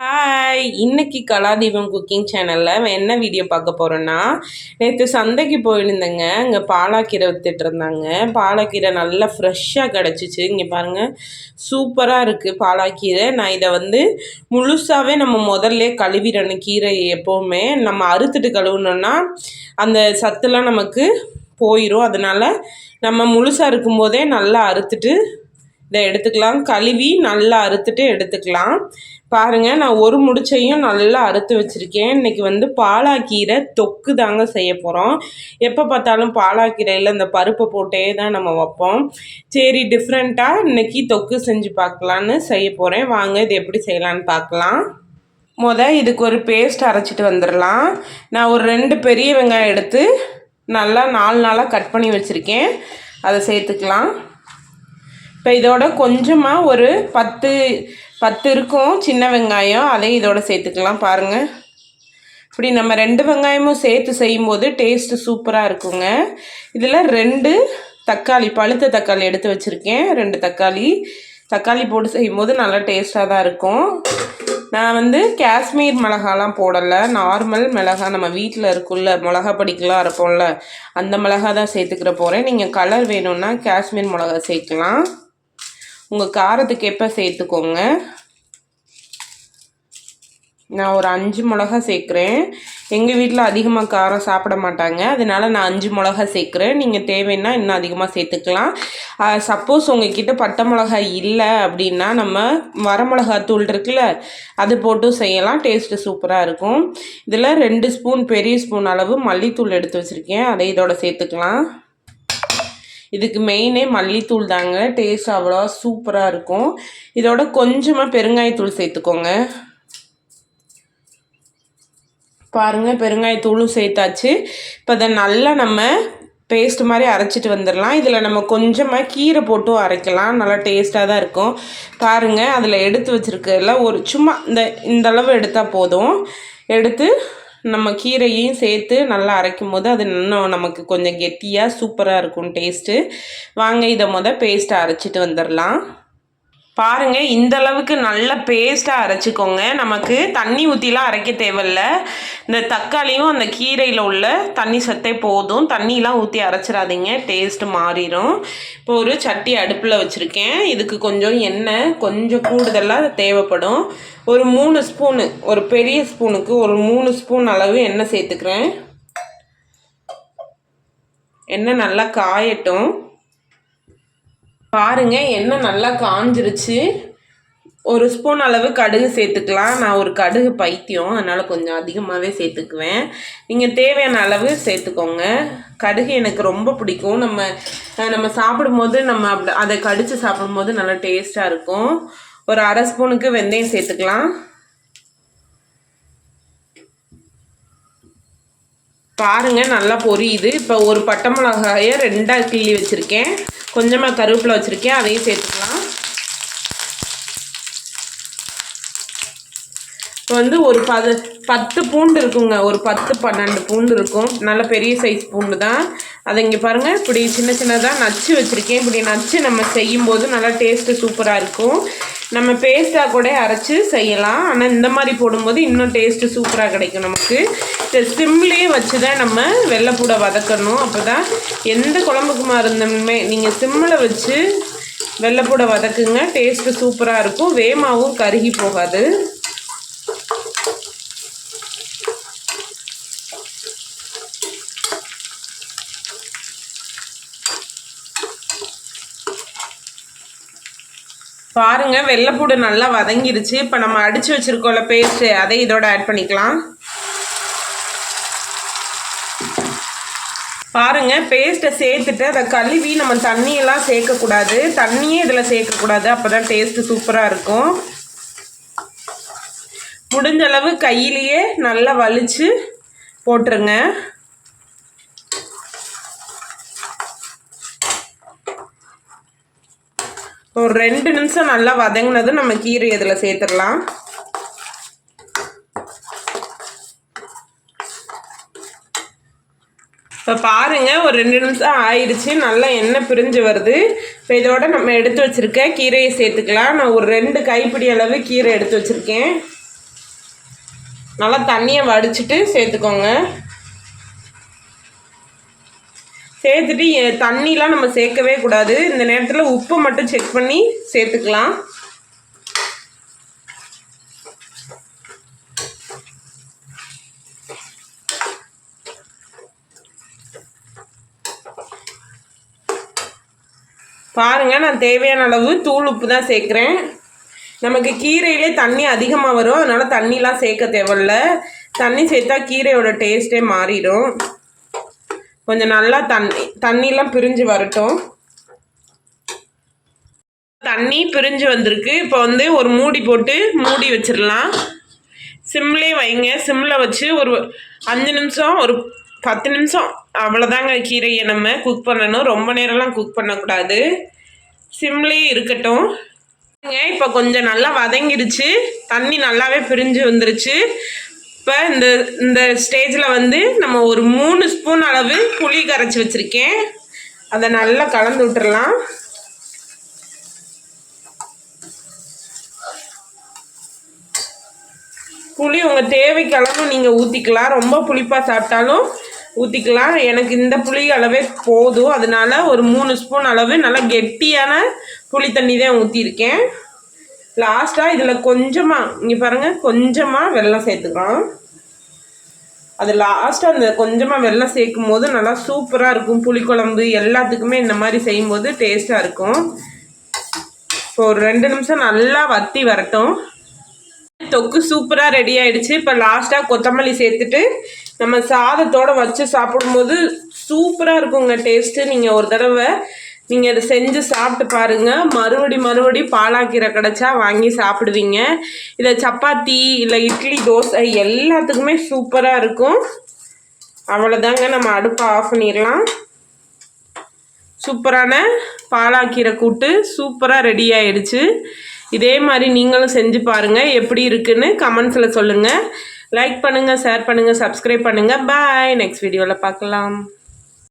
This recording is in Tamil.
ஹாய் இன்னைக்கு கலாதீபம் குக்கிங் சேனலில் என்ன வீடியோ பார்க்க போகிறோன்னா நேற்று சந்தைக்கு போயிருந்தேங்க. இங்கே பாலாக்கீரை வித்துட்டு இருந்தாங்க. பாலாக்கீரை நல்லா ஃப்ரெஷ்ஷாக கிடச்சிச்சு. இங்கே பாருங்கள் சூப்பராக இருக்குது பாலாக்கீரை. நான் இதை வந்து முழுசாகவே நம்ம முதல்ல கழுவிடணும் கீரை எப்போவுமே. நம்ம அறுத்துட்டு கழுவினோன்னா அந்த சத்துலாம் நமக்கு போயிடும் அதனால் நம்ம முழுசாக இருக்கும்போதே நல்லா அறுத்துட்டு இதை எடுத்துக்கலாம். கழுவி நல்லா அறுத்துட்டு எடுத்துக்கலாம். பாருங்கள் நான் ஒரு முடிச்சையும் நல்லா அறுத்து வச்சுருக்கேன். இன்றைக்கி வந்து பாலாக்கீரை தொக்கு தாங்க செய்ய போகிறோம் எப்போ பார்த்தாலும் பாலாக்கீரையில் இந்த பருப்பை போட்டே தான் நம்ம வைப்போம். சரி டிஃப்ரெண்ட்டாக இன்றைக்கி தொக்கு செஞ்சு பார்க்கலான்னு செய்ய போகிறேன் வாங்க இது எப்படி செய்யலான்னு பார்க்கலாம். முத இதுக்கு ஒரு பேஸ்ட் அரைச்சிட்டு வந்துடலாம். நான் ஒரு ரெண்டு பெரிய வெங்காயம் எடுத்து நல்லா நாலு நாளாக கட் பண்ணி வச்சுருக்கேன். அதை சேர்த்துக்கலாம். இப்போ இதோட கொஞ்சமாக ஒரு பத்து பத்து இருக்கும் சின்ன வெங்காயம். அதையும் இதோட சேர்த்துக்கலாம் பாருங்கள் இப்படி நம்ம ரெண்டு வெங்காயமும் சேர்த்து செய்யும்போது டேஸ்ட்டு சூப்பராக இருக்குங்க. இதில் ரெண்டு தக்காளி பழுத்த தக்காளி எடுத்து வச்சுருக்கேன். ரெண்டு தக்காளி தக்காளி போட்டு செய்யும்போது நல்லா டேஸ்ட்டாக தான் இருக்கும். நான் வந்து காஷ்மீர் மிளகாலாம் போடலை. நார்மல் மிளகா நம்ம வீட்டில் இருக்குல்ல மிளகா படிக்கலாம் இருப்போம்ல அந்த மிளகா தான் சேர்த்துக்கிற போகிறேன் நீங்கள் கலர் வேணும்னா காஷ்மீர் மிளகா சேர்க்கலாம். உங்கள் காரத்துக்கு எப்போ சேர்த்துக்கோங்க. நான் ஒரு அஞ்சு மிளகா சேர்க்குறேன். எங்கள் வீட்டில் அதிகமாக காரம் சாப்பிட மாட்டாங்க. அதனால நான் அஞ்சு மிளகா சேர்க்குறேன். நீங்கள் தேவைன்னா இன்னும் அதிகமாக சேர்த்துக்கலாம். சப்போஸ் உங்ககிட்ட பட்டை மிளகாய் இல்லை அப்படின்னா நம்ம வரமிளகாத்தூள் இருக்குல்ல அது போட்டும் செய்யலாம். டேஸ்ட்டு சூப்பராக இருக்கும். இதில் ரெண்டு ஸ்பூன் பெரிய ஸ்பூன் அளவு மல்லித்தூள் எடுத்து வச்சுருக்கேன். அதை இதோட சேர்த்துக்கலாம். இதுக்கு மெயினே மல்லித்தூள் தாங்க. டேஸ்ட் அவ்வளோ சூப்பராக இருக்கும். இதோட கொஞ்சமாக பெருங்காயத்தூள் சேர்த்துக்கோங்க. பாருங்கள் பெருங்காயத்தூளும் சேர்த்தாச்சு. இப்போ அதை நல்லா நம்ம பேஸ்ட் மாதிரி அரைச்சிட்டு வந்துடலாம். இதில் நம்ம கொஞ்சமாக கீரை போட்டும் அரைக்கலாம். நல்லா டேஸ்ட்டாக தான் இருக்கும். பாருங்கள் அதில் எடுத்து வச்சுருக்கல ஒரு சும்மா இந்த இந்தளவு எடுத்தால் போதும். எடுத்து நம்ம கீரையும் சேர்த்து நல்லா அரைக்கும் போது அது இன்னும் நமக்கு கொஞ்சம் கெட்டியாக சூப்பராக இருக்கும் டேஸ்ட்டு. வாங்க இதை மொதல் பேஸ்ட்டை அரைச்சிட்டு வந்துடலாம். பாருங்கள் இந்த அளவுக்கு நல்ல பேஸ்ட்டாக அரைச்சிக்கோங்க. நமக்கு தண்ணி ஊற்றிலாம் அரைக்க தேவையில்ல. இந்த தக்காளியும் அந்த கீரையில் உள்ள தண்ணி சத்தே போதும். தண்ணிலாம் ஊற்றி அரைச்சிடாதீங்க. டேஸ்ட்டு மாறிடும். இப்போ ஒரு சட்டி அடுப்பில் வச்சுருக்கேன். இதுக்கு கொஞ்சம் எண்ணெய் கொஞ்சம் கூடுதலாக தேவைப்படும். ஒரு மூணு ஸ்பூனு ஒரு பெரிய ஸ்பூனுக்கு ஒரு மூணு ஸ்பூன் அளவு எண்ணெய் சேர்த்துக்கிறேன். எண்ணெய் நல்லா காயட்டும். பாருங்க எண்ணெய் நல்லா காஞ்சிருச்சு. ஒரு ஸ்பூன் அளவு கடுகு சேர்த்துக்கலாம். நான் ஒரு கடுகு பைத்தியம் அதனால் கொஞ்சம் அதிகமாகவே சேர்த்துக்குவேன். நீங்கள் தேவையான அளவு சேர்த்துக்கோங்க. கடுகு எனக்கு ரொம்ப பிடிக்கும். நம்ம நம்ம சாப்பிடும்போது நம்ம அப்படி அதை கடித்து சாப்பிடும்போது நல்லா டேஸ்ட்டாக இருக்கும். ஒரு அரை ஸ்பூனுக்கு வெந்தயம் சேர்த்துக்கலாம். பாருங்கள் நல்லா பொரியுது. இப்போ ஒரு பட்டை மிளகாயை ரெண்டாக கிள்ளி வச்சுருக்கேன். கொஞ்சமாக கருவேப்பிலை வச்சுருக்கேன். அதையும் சேர்த்துக்கலாம். இப்போ வந்து ஒரு பது பத்து பூண்டு இருக்குங்க. ஒரு பத்து பன்னெண்டு பூண்டு இருக்கும். நல்ல பெரிய சைஸ் பூண்டு தான். அதை இங்கே பாருங்கள் இப்படி சின்ன சின்னதாக நச்சு வச்சுருக்கேன். இப்படி நச்சு நம்ம செய்யும்போது நல்லா டேஸ்ட்டு சூப்பராக இருக்கும். நம்ம பேஸ்ட்டாக கூட அரைச்சி செய்யலாம். ஆனால் இந்த மாதிரி போடும்போது இன்னும் டேஸ்ட்டு சூப்பராக கிடைக்கும் நமக்கு. இந்த சிம்லேயே வச்சு தான் நம்ம வெள்ளைப்பூடை வதக்கணும். அப்போ தான் எந்த குழம்புக்குமா இருந்தோமே நீங்கள் சிம்மில் வச்சு வெள்ளைப்பூடை வதக்குங்க. டேஸ்ட்டு சூப்பராக இருக்கும். வேமாவும் கருகி போகாது. பாருங்க வெள்ளைப்பூடு நல்லா வதங்கிருச்சு. இப்போ நம்ம அடித்து வச்சுருக்கோம்ல பேஸ்ட்டு அதை இதோட ஆட் பண்ணிக்கலாம். பாருங்க பேஸ்ட்டை சேர்த்துட்டு அதை கழுவி நம்ம தண்ணியெல்லாம் சேர்க்கக்கூடாது. தண்ணியே இதில் சேர்க்கக்கூடாது. அப்போ தான் டேஸ்ட்டு சூப்பராக இருக்கும் முடிஞ்சளவு கையிலேயே நல்லா வலிச்சு போட்டுருங்க. ஒரு ரெண்டு நிமிஷம் நல்லா வதங்கினது நம்ம கீரை இதில் சேர்த்துடலாம். இப்போ பாருங்கள் ஒரு ரெண்டு நிமிஷம் ஆயிடுச்சு. நல்லா எண்ணெய் பிரிஞ்சு வருது. இப்போ இதோட நம்ம எடுத்து வச்சுருக்க கீரையை சேர்த்துக்கலாம். நான் ஒரு ரெண்டு கைப்பிடி அளவு கீரை எடுத்து வச்சுருக்கேன். நல்லா தண்ணியை வடிச்சிட்டு சேர்த்துக்கோங்க. சேர்த்துட்டு தண்ணிலாம் நம்ம சேர்க்கவே கூடாது. இந்த நேரத்தில் உப்பு மட்டும் செக் பண்ணி சேர்த்துக்கலாம். பாருங்க நான் தேவையான அளவு தூள் உப்பு தான் சேர்க்குறேன். நமக்கு கீரையிலே தண்ணி அதிகமாக வரும். அதனால தண்ணிலாம் சேர்க்க தேவையில்ல. தண்ணி சேர்த்தா கீரையோட டேஸ்ட்டே மாறிடும். கொஞ்சம் நல்லா தண்ணி தண்ணிலாம் பிரிஞ்சு வரட்டும். தண்ணி பிரிஞ்சு வந்திருக்கு. இப்போ வந்து ஒரு மூடி போட்டு மூடி வச்சிடலாம். சிம்லே வைங்க. சிம்மில் வச்சு ஒரு அஞ்சு நிமிஷம் ஒரு பத்து நிமிஷம். அவ்வளோதாங்க கீரையை நம்ம குக் பண்ணணும். ரொம்ப நேரம்லாம் குக் பண்ணக்கூடாது. சிம்லே இருக்கட்டும். இப்போ கொஞ்சம் நல்லா வதங்கிடுச்சு தண்ணி நல்லாவே பிரிஞ்சு வந்துருச்சு. இப்போ இந்த இந்த ஸ்டேஜில் வந்து நம்ம ஒரு மூணு ஸ்பூன் அளவு புளி கரைச்சி வச்சுருக்கேன். அதை நல்லா கலந்து விட்டுறலாம். புளி உங்கள் தேவைக்கு அளவு நீங்கள் ஊற்றிக்கலாம் ரொம்ப புளிப்பாக சாப்பிட்டாலும் ஊற்றிக்கலாம் எனக்கு இந்த புளி அளவே போதும். அதனால ஒரு மூணு ஸ்பூன் அளவு நல்லா கெட்டியான புளி தண்ணி தான் ஊற்றிருக்கேன் லாஸ்ட்டாக இதில் கொஞ்சமாக இங்கே பாருங்கள் கொஞ்சமாக வெள்ளம் சேர்த்துக்கலாம். அது லாஸ்ட்டாக அந்த கொஞ்சமாக வெள்ளம் சேர்க்கும் போது நல்லா சூப்பராக இருக்கும். புளிக்குழம்பு எல்லாத்துக்குமே இந்த மாதிரி செய்யும்போது டேஸ்ட்டாக இருக்கும். இப்போ ஒரு ரெண்டு நிமிஷம் நல்லா வத்தி வரட்டும். தொக்கு சூப்பராக ரெடி ஆகிடுச்சு இப்போ லாஸ்ட்டாக கொத்தமல்லி சேர்த்துட்டு நம்ம சாதத்தோட வச்சு சாப்பிடும்போது சூப்பராக இருக்குங்க டேஸ்ட்டு நீங்கள் ஒரு தடவை நீங்கள் இதை செஞ்சு சாப்பிட்டு பாருங்க. மறுபடி மறுபடி பாலாக்கீரை கிடச்சா வாங்கி சாப்பிடுவீங்க. இதை சப்பாத்தி இல்லை இட்லி தோசை எல்லாத்துக்குமே சூப்பராக இருக்கும். அவ்வளோதாங்க நம்ம அடுப்பை ஆஃப் பண்ணிடலாம். சூப்பரான பாலாக்கீரை கூட்டு சூப்பராக ரெடி ஆயிடுச்சு. இதே மாதிரி நீங்களும் செஞ்சு பாருங்கள் எப்படி இருக்குன்னு கமெண்ட்ஸில் சொல்லுங்கள் லைக் பண்ணுங்கள் ஷேர் பண்ணுங்கள் சப்ஸ்கிரைப் பண்ணுங்கள் பாய் நெக்ஸ்ட் வீடியோவில் பார்க்கலாம்.